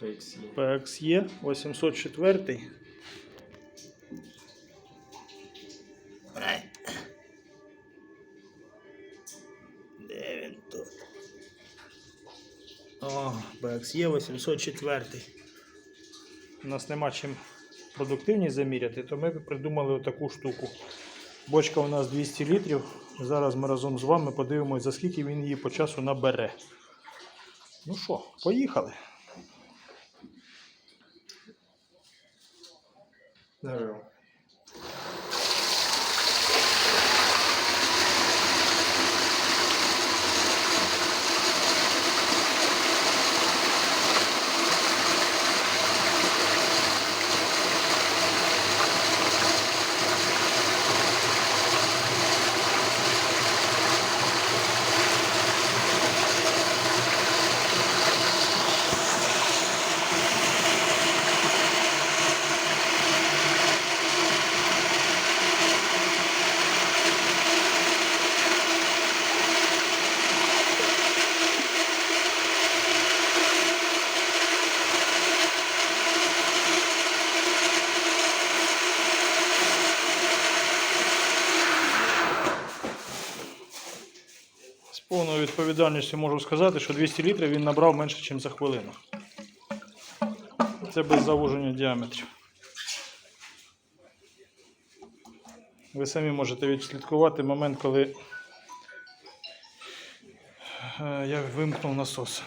PXE. PXE 804. Де він тут? О, PXE 804. У нас нема чим продуктивність заміряти, то ми придумали таку штуку. Бочка у нас 200 літрів. Зараз ми разом з вами подивимося, за скільки він її по часу набере. Ну що, поїхали. Здорово. З повною відповідальністю можу сказати, що 200 літрів він набрав менше, ніж за хвилину. Це без завуження діаметрів. Ви самі можете відслідкувати момент, коли е, я вимкнув насос.